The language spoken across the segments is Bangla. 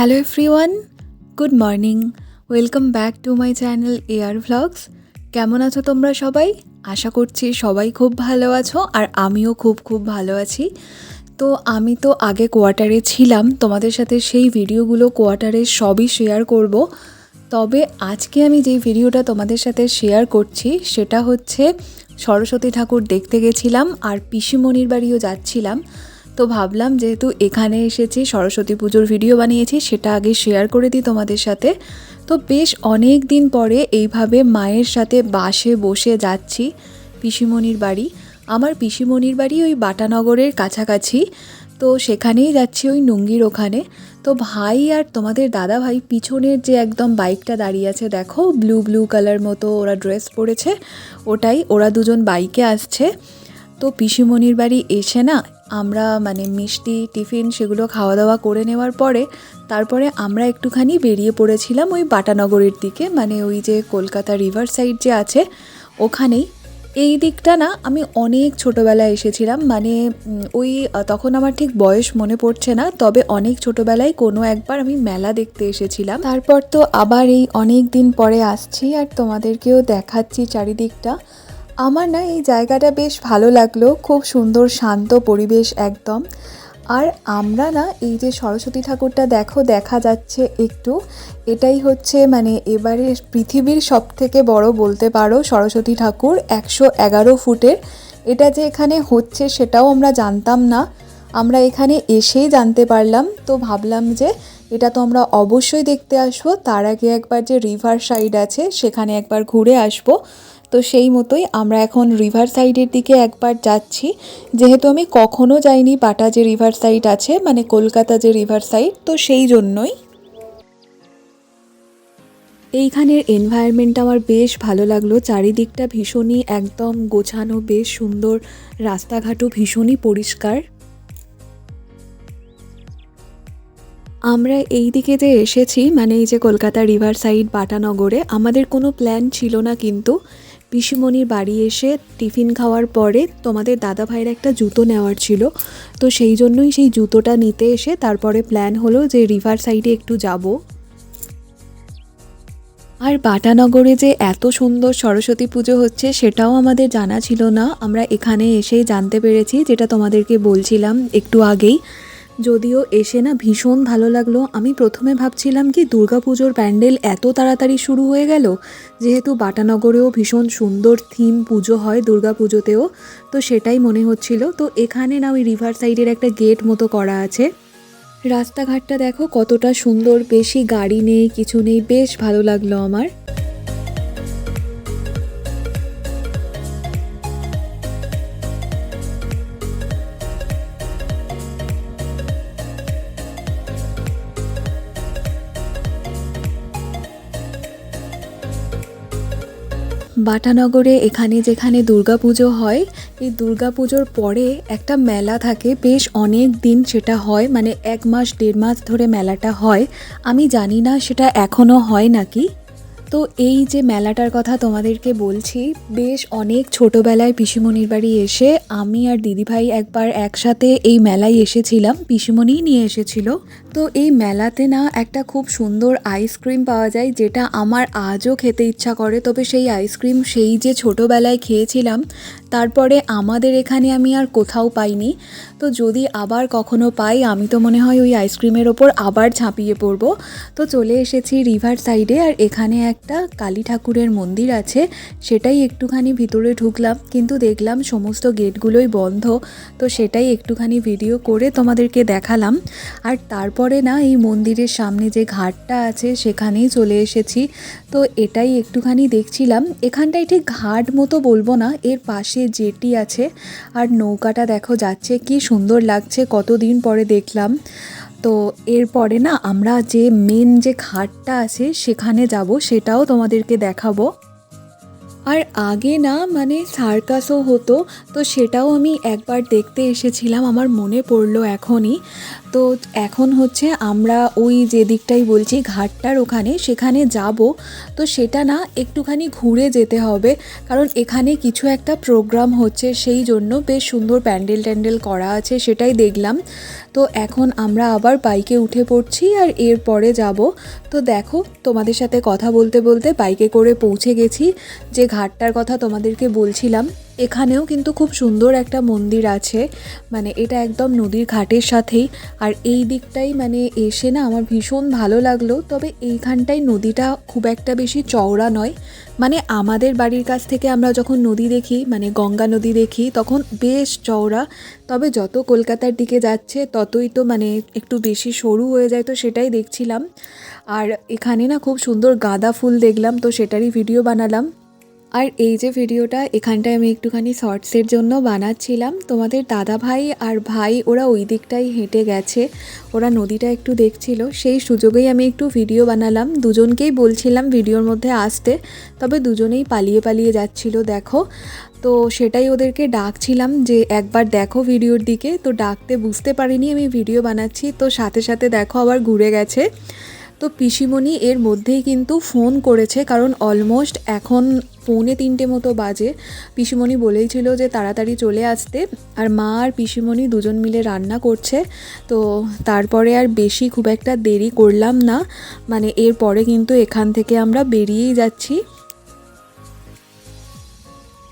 Hello everyone good morning welcome back to my channel air vlogs কেমন আছো তোমরা সবাই? আশা করছি সবাই খুব ভালো আছো আর আমিও খুব খুব ভালো আছি। তো আমি তো আগে কোয়ার্টারে ছিলাম, তোমাদের সাথে সেই ভিডিওগুলো কোয়ার্টারে সবই শেয়ার করব। তবে আজকে আমি যেই ভিডিওটা তোমাদের সাথে শেয়ার করছি, সেটা হচ্ছে সরস্বতী ঠাকুর দেখতে গেছিলাম আর পিসিমণির বাড়িও যাচ্ছিলাম। তো ভাবলাম যেহেতু এখানে এসেছি, সরস্বতী পুজোর ভিডিও বানিয়েছি, সেটা আগে শেয়ার করে দিই তোমাদের সাথে। তো বেশ অনেক দিন পরে এইভাবে মায়ের সাথে বাসে বসে যাচ্ছি, পিসিমণির বাড়ি। আমার পিসিমণির বাড়ি ওই বাটানগরের কাছাকাছি। তো সেখানেই যাচ্ছি ওই নুঙ্গির ওখানে। তো ভাই আর তোমাদের দাদা ভাই পিছনের যে একদম বাইকটা দাঁড়িয়ে আছে, দেখো ব্লু ব্লু কালার মতো ওরা ড্রেস পরেছে। ওটাই, ওরা দুজন বাইকে আসছে। তো পিসিমণির বাড়ি এসে না আমরা মানে মিষ্টি, টিফিন সেগুলো খাওয়া দাওয়া করে নেওয়ার পরে তারপরে আমরা একটুখানি বেরিয়ে পড়েছিলাম ওই বাটানগরের দিকে মানে ওই যে কলকাতা রিভার সাইড যে আছে ওখানেই। এই দিকটা না আমি অনেক ছোটোবেলায় এসেছিলাম মানে ওই তখন আমার ঠিক বয়স মনে পড়ছে না, তবে অনেক ছোটোবেলায় কোনো একবার আমি মেলা দেখতে এসেছিলাম। তারপর তো আবার এই অনেক দিন পরে আসছি আর তোমাদেরকেও দেখাচ্ছি চারিদিকটা। আমার না এই জায়গাটা বেশ ভালো লাগল, খুব সুন্দর, শান্ত পরিবেশ একদম। আর আমরা না এই যে সরস্বতী ঠাকুরটা দেখো, দেখা যাচ্ছে একটু। এটাই হচ্ছে মানে এবারে পৃথিবীর সব থেকে বড় বলতে পারো সরস্বতী ঠাকুর, একশো এগারো ফুটের। এটা যে এখানে হচ্ছে সেটাও আমরা জানতাম না। আমরা এখানে এসেই জানতে পারলাম। তো ভাবলাম যে এটা তো আমরা অবশ্যই দেখতে আসব তার আগে একবার যে রিভার সাইড আছে, সেখানে একবার ঘুরে আসব। তো সেই মতোই আমরা এখন রিভার সাইডের দিকে একবার যাচ্ছি। যেহেতু আমি কখনো যাইনি বাটা যে রিভার সাইড আছে মানে কলকাতা যে রিভার সাইড তো সেই জন্যই। এইখানের এনভায়রনমেন্টটা আমার বেশ ভালো লাগল। চারিদিকটা ভীষণই একদম গোছানো, বেশ সুন্দর, রাস্তাঘাটও ভীষণই পরিষ্কার। আমরা এই দিকে যে এসেছি মানে এই যে কলকাতা রিভার সাইড বাটানগরে, আমাদের কোনো প্ল্যান ছিল না কিন্তু পিসিমণির বাড়ি এসে টিফিন খাওয়ার পরে তোমাদের দাদা ভাইয়ের একটা জুতো নেওয়ার ছিল। তো সেই জন্যই সেই জুতোটা নিতে এসে তারপরে প্ল্যান হলো যে রিভার সাইডে একটু যাব। আর বাটানগরে যে এত সুন্দর সরস্বতী পুজো হচ্ছে সেটাও আমাদের জানা ছিল না। আমরা এখানে এসেই জানতে পেরেছি, যেটা তোমাদেরকে বলছিলাম একটু আগেই। যদিও এসে না ভীষণ ভালো লাগল। আমি প্রথমে ভাবছিলাম কি দুর্গাপুজোর প্যান্ডেল এত তাড়াতাড়ি শুরু হয়ে গেল, যেহেতু বাটানগরেও ভীষণ সুন্দর থিম পুজো হয় দুর্গাপুজোতেও, তো সেটাই মনে হচ্ছিল। তো এখানে না ওই রিভার সাইডের একটা গেট মতো করা আছে। রাস্তাঘাটটা দেখো কতটা সুন্দর, বেশি গাড়ি নেই, কিছু নেই, বেশ ভালো লাগল আমার। বাটানগরে এখানে যেখানে দুর্গাপুজো হয়, এই দুর্গাপুজোর পরে একটা মেলা থাকে। বেশ অনেক দিন সেটা হয় মানে এক মাস, দেড় মাস ধরে মেলাটা হয়। আমি জানি না সেটা এখনও হয় নাকি। তো এই যে মেলাটার কথা তোমাদেরকে বলছি, বেশ অনেক ছোটোবেলায় পিসিমণির বাড়ি এসে আমি আর দিদিভাই একবার একসাথে এই মেলায় এসেছিলাম। পিসিমণিই নিয়ে এসেছিল। তো এই মেলাতে না একটা খুব সুন্দর আইসক্রিম পাওয়া যায়, যেটা আমার আজও খেতে ইচ্ছা করে। তবে সেই আইসক্রিম সেই যে ছোটোবেলায় খেয়েছিলাম, তারপরে আমাদের এখানে আমি আর কোথাও পাইনি। তো যদি আবার কখনো পাই, আমি তো মনে হয় ওই আইসক্রিমের ওপর আবার ঝাঁপিয়ে পড়ব। তো চলে এসেছি রিভার সাইডে আর এখানে একটা কালী ঠাকুরের মন্দির আছে, সেটাই একটুখানি ভিতরে ঢুকলাম। কিন্তু দেখলাম সমস্ত গেটগুলোই বন্ধ, তো সেটাই একটুখানি ভিডিও করে তোমাদেরকে দেখালাম। আর তারপরে না এই মন্দিরের সামনে যে ঘাটটা আছে সেখানেই চলে এসেছি। তো এটাই একটুখানি দেখছিলাম। এখানটায় ঠিক ঘাট মতো বলব না, এর পাশে জেটি আছে। আর নৌকাটা দেখো যাচ্ছে, কি সুন্দর লাগছে, কতদিন পরে দেখলাম। তো এরপরে না আমরা যে মেন যে ঘাটটা আছে সেখানে যাব, সেটাও তোমাদেরকে দেখাবো। আর আগে না মানে সার্কাসও হতো, তো সেটাও আমি একবার দেখতে এসেছিলাম, আমার মনে পড়ল এখনই। তো এখন হচ্ছে আমরা ওই যে দিকটাই বলছি, ঘাটটার ওখানে, সেখানে যাব। তো সেটা না, একটুখানি ঘুরে যেতে হবে। কারণ এখানে কিছু একটা প্রোগ্রাম হচ্ছে, সেই জন্য বেশ সুন্দর প্যান্ডেল ট্যান্ডেল করা আছে, সেটাই দেখলাম। তো এখন আমরা আবার বাইকে উঠে পড়ছি আর এরপরে যাব। তো দেখো, তোমাদের সাথে কথা বলতে বলতে বাইকে করে পৌঁছে গেছি। যে ঘাটটার কথা তোমাদেরকে বলছিলাম এখানেও কিন্তু খুব সুন্দর একটা মন্দির আছে। মানে এটা একদম নদীর ঘাটের সাথেই। আর এই দিকটাই মানে এসে না আমার ভীষণ ভালো লাগল। তবে এইখানটাই নদীটা খুব একটা বেশি চওড়া নয়। মানে আমাদের বাড়ির কাছ থেকে আমরা যখন নদী দেখি মানে গঙ্গা নদী দেখি, তখন বেশ চওড়া। তবে যত কলকাতার দিকে যাচ্ছে, ততই তো মানে একটু বেশি সরু হয়ে যায় তো সেটাই দেখছিলাম। আর এখানে না খুব সুন্দর গাঁদা ফুল দেখলাম, তো সেটারই ভিডিও বানালাম। আর এই যে ভিডিওটা, এখানটায় আমি একটুখানি শর্টসের জন্য বানাচ্ছিলাম। তোমাদের দাদা ভাই আর ভাই, ওরা ওই দিকটাই হেঁটে গেছে। ওরা নদীটা একটু দেখছিল। সেই সুযোগেই আমি একটু ভিডিও বানালাম। দুজনকেই বলছিলাম ভিডিওর মধ্যে আসতে, তবে দুজনেই পালিয়ে পালিয়ে যাচ্ছিল, দেখো। তো সেটাই ওদেরকে ডাকছিলাম যে, একবার দেখো ভিডিওর দিকে। তো ডাকতে বুঝতে পারিনি, আমি ভিডিও বানাচ্ছি। তো সাথে সাথে দেখো আবার ঘুরে গেছে। তো পিসিমণি এর মধ্যেই কিন্তু ফোন করেছে, কারণ অলমোস্ট এখন পৌনে তিনটে মতো বাজে। পিসিমণি বলেইছিল যে তাড়াতাড়ি চলে আসতে। আর মা আর পিসিমণি দুজন মিলে রান্না করছে। তো তারপরে আর বেশি খুব একটা দেরি করলাম না। মানে এরপরে কিন্তু এখান থেকে আমরা বেরিয়েই যাচ্ছি।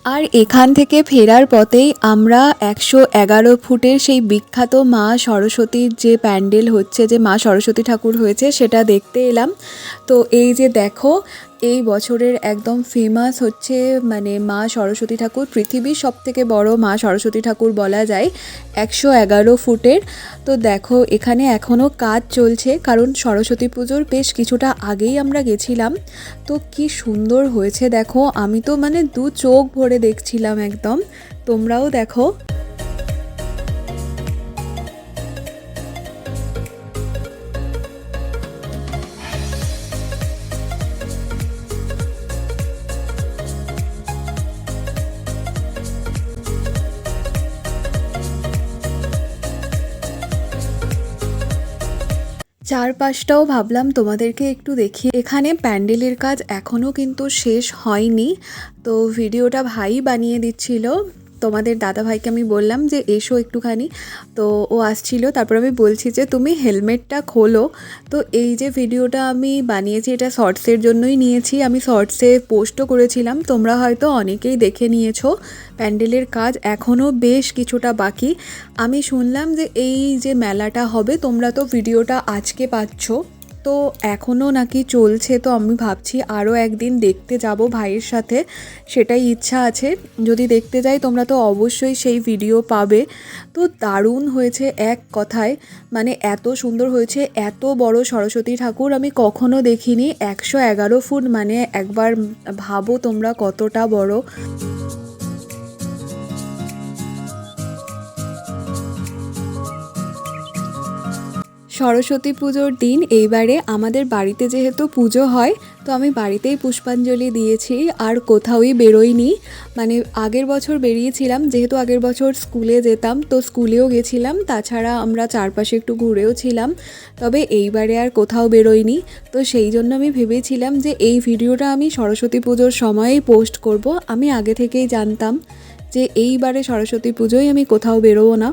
আর এখান থেকে ফেরার পথেই আমরা একশো এগারো ফুটের সেই বিখ্যাত মা সরস্বতীর যে প্যান্ডেল হচ্ছে, যে মা সরস্বতী ঠাকুর হয়েছে, সেটা দেখতে এলাম। তো এই যে দেখো এই বছরের একদম ফেমাস হচ্ছে মানে মা সরস্বতী ঠাকুর। পৃথিবীর সব থেকে বড় মা সরস্বতী ঠাকুর বলা যায় একশো এগারো ফুটের। তো দেখো, এখানে এখনও কাজ চলছে, কারণ সরস্বতী পুজোর বেশ কিছুটা আগেই আমরা গেছিলাম। তো কি সুন্দর হয়েছে দেখো, আমি তো মানে দু চোখ ভরে দেখছিলাম একদম। তোমরাও দেখো। চারপাশটাও ভাবলাম তোমাদেরকে একটু দেখি এখানে প্যান্ডেলের কাজ এখনও কিন্তু শেষ হয়নি। তো ভিডিওটা ভাই বানিয়ে দিচ্ছিল। তোমাদের দাদা ভাইকে আমি বললাম যে এসো একটুখানি। তো ও আসছিল, তারপর আমি বলছি যে তুমি হেলমেটটা খোলো। তো এই যে ভিডিওটা আমি বানিয়েছি, এটা শর্টসের জন্যই নিয়েছি। আমি শর্টসে পোস্টও করেছিলাম, তোমরা হয়তো অনেকেই দেখে নিয়েছো। প্যান্ডেলের কাজ এখনও বেশ কিছুটা বাকি। আমি শুনলাম যে এই যে মেলাটা হবে, তোমরা তো ভিডিওটা আজকে পাচ্ছ। তো এখনও নাকি চলছে, তো আমি ভাবছি আরও একদিন দেখতে যাব ভাইয়ের সাথে, সেটাই ইচ্ছা আছে। যদি দেখতে যাই, তোমরা তো অবশ্যই সেই ভিডিও পাবে। তো দারুণ হয়েছে এক কথায় মানে এত সুন্দর হয়েছে, এত বড় সরস্বতী ঠাকুর আমি কখনো দেখিনি, একশো এগারো ফুট মানে একবার ভাবো তোমরা কতটা বড়। সরস্বতী পুজোর দিন এইবারে আমাদের বাড়িতে যেহেতু পুজো হয়, তো আমি বাড়িতেই পুষ্পাঞ্জলি দিয়েছি আর কোথাওই বেরোইনি। মানে আগের বছর বেরিয়েছিলাম, যেহেতু আগের বছর স্কুলে যেতাম, তো স্কুলেও গেছিলাম, তাছাড়া আমরা চারপাশে একটু ঘুরেও ছিলাম, তবে এইবারে আর কোথাও বেরোইনি। তো সেই জন্য আমি ভেবেছিলাম যে এই ভিডিওটা আমি সরস্বতী পুজোর সময়েই পোস্ট করব। আমি আগে থেকেই জানতাম যে এইবারে সরস্বতী পুজোয় আমি কোথাও বেরোবো না।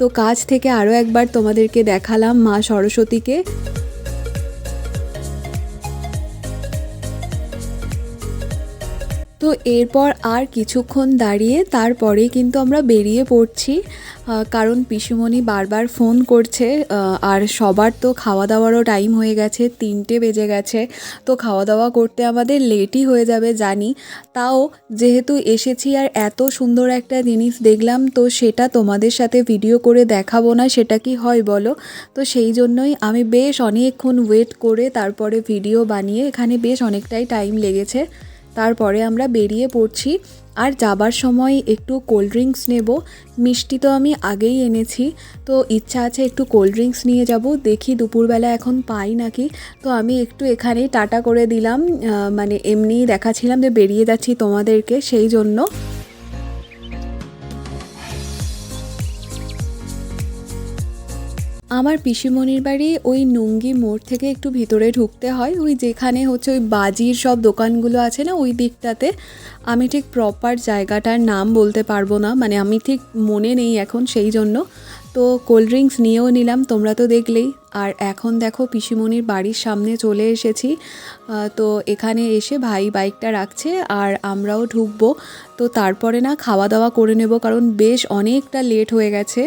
তো কাজ থেকে আরও একবার তোমাদেরকে দেখালাম মা সরস্বতীকে। তো এরপর আর কিছুক্ষণ দাঁড়িয়ে তারপরেই কিন্তু আমরা বেরিয়ে পড়ছি। কারণ পিসুমণি বারবার ফোন করছে আর সবার তো খাওয়া দাওয়ারও টাইম হয়ে গেছে, তিনটে বেজে গেছে। তো খাওয়া দাওয়া করতে আমাদের লেটই হয়ে যাবে জানি। তাও যেহেতু এসেছি আর এত সুন্দর একটা জিনিস দেখলাম, তো সেটা তোমাদের সাথে ভিডিও করে দেখাবো না, সেটা কি হয় বলো? তো সেই জন্যই আমি বেশ অনেকক্ষণ ওয়েট করে তারপরে ভিডিও বানিয়ে এখানে বেশ অনেকটাই টাইম লেগেছে। তারপরে আমরা বেরিয়ে পড়ছি। আর যাবার সময় একটু কোল্ড ড্রিঙ্কস নেব। মিষ্টি তো আমি আগেই এনেছি। তো ইচ্ছা আছে একটু কোল্ড ড্রিঙ্কস নিয়ে যাব। দেখি দুপুরবেলা এখন পাই নাকি। তো আমি একটু এখানেই টাটা করে দিলাম। মানে এমনিই দেখাছিলাম যে বেরিয়ে যাচ্ছি তোমাদেরকে সেই জন্য। আমার পিসিমণির বাড়ি ওই নুঙ্গি মোড় থেকে একটু ভিতরে ঢুকতে হয়। ওই যেখানে হচ্ছে ওই বাজির সব দোকানগুলো আছে না, ওই দিকটাতে। আমি ঠিক প্রপার জায়গাটার নাম বলতে পারব না মানে আমি ঠিক মনে নেই এখন সেই জন্য। তো কোল্ড ড্রিঙ্কস নিয়েও নিলাম, তোমরা তো দেখলেই। আর এখন দেখো পিসিমণির বাড়ির সামনে চলে এসেছি। তো এখানে এসে ভাই বাইকটা রাখছে আর আমরাও ঢুকবো। তো তারপরে না খাওয়া দাওয়া করে নেব, কারণ বেশ অনেকটা লেট হয়ে গেছে।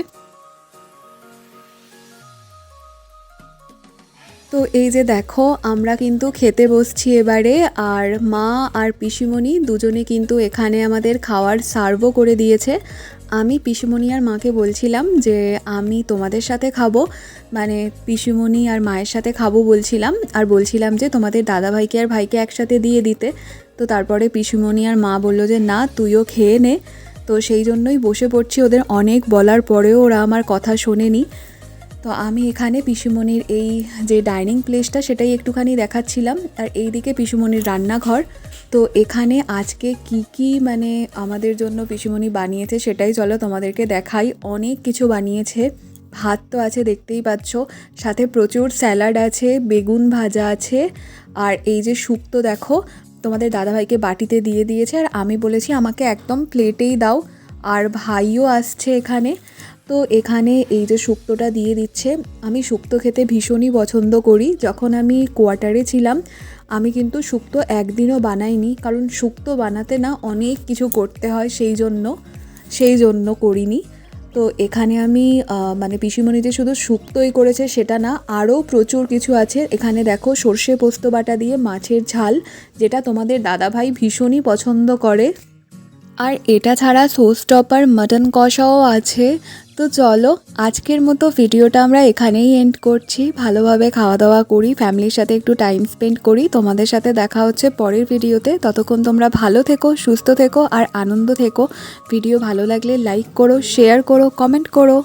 তো এই যে দেখো, আমরা কিন্তু খেতে বসছি এবারে, আর মা আর পিসিমণি দুজনে কিন্তু এখানে আমাদের খাওয়ার সার্ভও করে দিয়েছে। আমি পিসিমণি আর মাকে বলছিলাম যে, আমি তোমাদের সাথে খাব। মানে পিসিমণি আর মায়ের সাথে খাব বলছিলাম, আর বলছিলাম যে, তোমাদের দাদা ভাইকে আর ভাইকে একসাথে দিয়ে দিতে। তো তারপরে পিসিমণি আর মা বলল যে, না, তুইও খেয়ে নে। তো সেই জন্যই বসে পড়ছি ওদের অনেক বলার পরেও ওরা আমার কথা শোনেনি। তো আমি এখানে পিসুমণির এই যে ডাইনিং প্লেসটা সেটাই একটুখানি দেখাচ্ছিলাম। আর এইদিকে পিসুমণির রান্নাঘর। তো এখানে আজকে কি কি মানে আমাদের জন্য পিসুমণি বানিয়েছে সেটাই চলো তোমাদেরকে দেখাই। অনেক কিছু বানিয়েছে। ভাত তো আছে, দেখতেই পাচ্ছ। সাথে প্রচুর স্যালাড আছে, বেগুন ভাজা আছে। আর এই যে শুক্তো দেখো, তোমাদের দাদাভাইকে বাটিতে দিয়ে দিয়েছে। আর আমি বলেছি, আমাকে একদম প্লেটেই দাও। আর ভাইও আসছে এখানে। তো এখানে এই যে শুক্তোটা দিয়ে দিচ্ছে, আমি শুক্তো খেতে ভীষণই পছন্দ করি। যখন আমি কোয়ার্টারে ছিলাম, আমি কিন্তু শুক্তো একদিনও বানাইনি, কারণ শুক্তো বানাতে না অনেক কিছু করতে হয় সেই জন্য সেই জন্য করিনি। তো এখানে আমি মানে পিসিমণি যে শুধু শুক্তোই করেছে সেটা না, আরও প্রচুর কিছু আছে। এখানে দেখো সর্ষে পোস্ত বাটা দিয়ে মাছের ঝাল, যেটা তোমাদের দাদাভাই ভীষণই পছন্দ করে। আর এটা ছাড়া সোস টপার মাটন কষাও আছে। তো চলো, আজকের মতো ভিডিওটা আমরা এখানেই এন্ড করছি। ভালোভাবে খাওয়া দাওয়া করি, ফ্যামিলির সাথে একটু টাইম স্পেন্ড করি। তোমাদের সাথে দেখা হচ্ছে পরের ভিডিওতে। ততক্ষণ তোমরা ভালো থেকো, সুস্থ থেকো আর আনন্দ থেকো। ভিডিও ভালো লাগলে লাইক করো শেয়ার করো কমেন্ট করো।